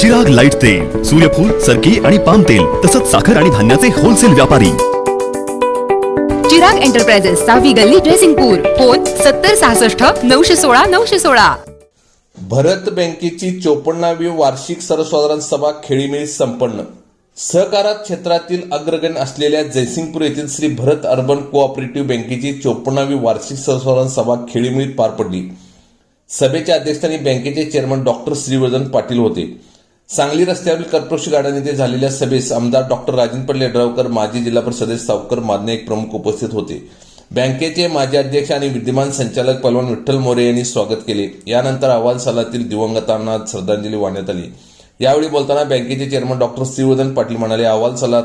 जग लाइट तेल सूर्यफूल सरकी आणि पाम तेल तसंच साखर आणि धान्याचे होलसेल व्यापारी. चिराग एंटरप्राइजेस सहावी गल्ली ड्रेसिंगपूर फोन सत्तर सहासष्ट नऊशे सोळा नऊशे सोळा. भरत बँकेची चोपन्नावी वार्षिक सर्वसाधारण सभा खेळीमेळी संपन्न. सहकारात क्षेत्रातील अग्रगण्य असलेल्या जयसिंगपूर येथील श्री भरत अर्बन कोऑपरेटिव्ह बँकेची चोपन्नावी वार्षिक सर्वसाधारण सभा खेळीमेळीत पार पडली. सभेच्या अध्यक्षस्थानी बँकेचे चेअरमन डॉक्टर श्रीवर्धन पाटील होते. सांगली रस्त्यावरील कर्परोशी गार्डन येथे झालेल्या सभेस आमदार डॉक्टर राजेंद्र पडले माजी जिल्हा परिषद सावकर मादने एक प्रमुख उपस्थित होते. बँकेचे माजी अध्यक्ष आणि विद्यमान संचालक पलवान विठ्ठल मोरे यांनी स्वागत केले. यानंतर अहवाल सालातील दिवंगतांना श्रद्धांजली वाहण्यात आली. यावेळी बोलताना बँकेचे चेअरमन डॉक्टर श्रीवर्धन पाटील म्हणाले अहवाल सालात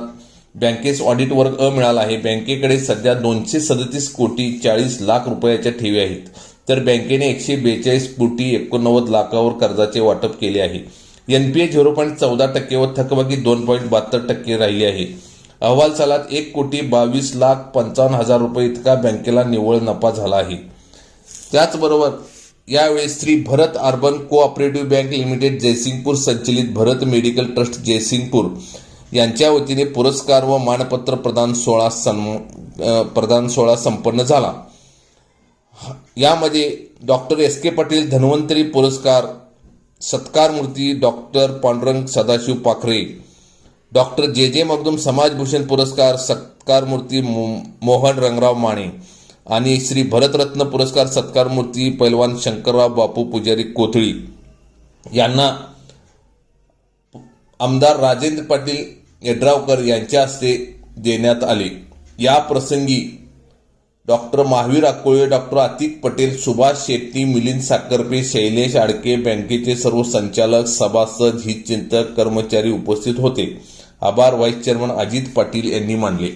बँकेस ऑडिट वर्ग अ मिळाला आहे. बँकेकडे सध्या दोनशे सदतीस कोटी चाळीस लाख रुपयाच्या ठेवी आहेत. तर बँकेने एकशे बेचाळीस कोटी एकोणनव्वद लाखावर कर्जाचे वाटप केले आहे. N P A zero point चौदा टक्के व थकबाकी दोन पॉईंट बहात्तर टक्के राहिली आहे. अहवाल सालात एक कोटी बावीस लाख पंचावन्न हजार रुपये इतका बँकेला निव्वळ नफा झाला आहे. त्याचबरोबर यावेळी Shri Bharat urban cooperative bank limited Jaysingpur संचलित भरत मेडिकल ट्रस्ट जयसिंगपूर यांच्या वतीने पुरस्कार व मानपत्र प्रदान सोहळा सन्म प्रदान सोहळा संपन्न झाला. यामध्ये doctor S K Patil Dhanvantari पुरस्कार सत्कार मूर्ती डॉक्टर पांडुरंग सदाशिव पाखरे डॉक्टर जे जे मगदुम समाजभूषण पुरस्कार सत्कार मूर्ती मो- मोहन रंगराव माने आणि श्री भरतरत्न पुरस्कार सत्कार मूर्ती पैलवान शंकरराव बापू पुजारी कोथळी. यांना आमदार राजेंद्र पाटील यड्रावकर यांच्या हस्ते देण्यात आले. या प्रसंगी डॉक्टर महावीर अकोळे डॉक्टर अतिक पटेल सुभाष शेट्टी मिलिंद साखरपे शैलेश आडके बँकेचे सर्व संचालक सभासद हितचिंतक कर्मचारी उपस्थित होते. आभार व्हाईस चेअरमन अजित पाटील यांनी मानले.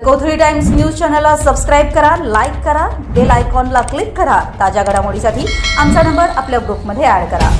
कोथळी टाइम्स न्यूज चॅनलला सबस्क्राईब करा लाईक करा बेल आयकॉनला क्लिक करा. ताज्या घडामोडीसाठी आमचा नंबर आपल्या ग्रुपमध्ये ऍड करा.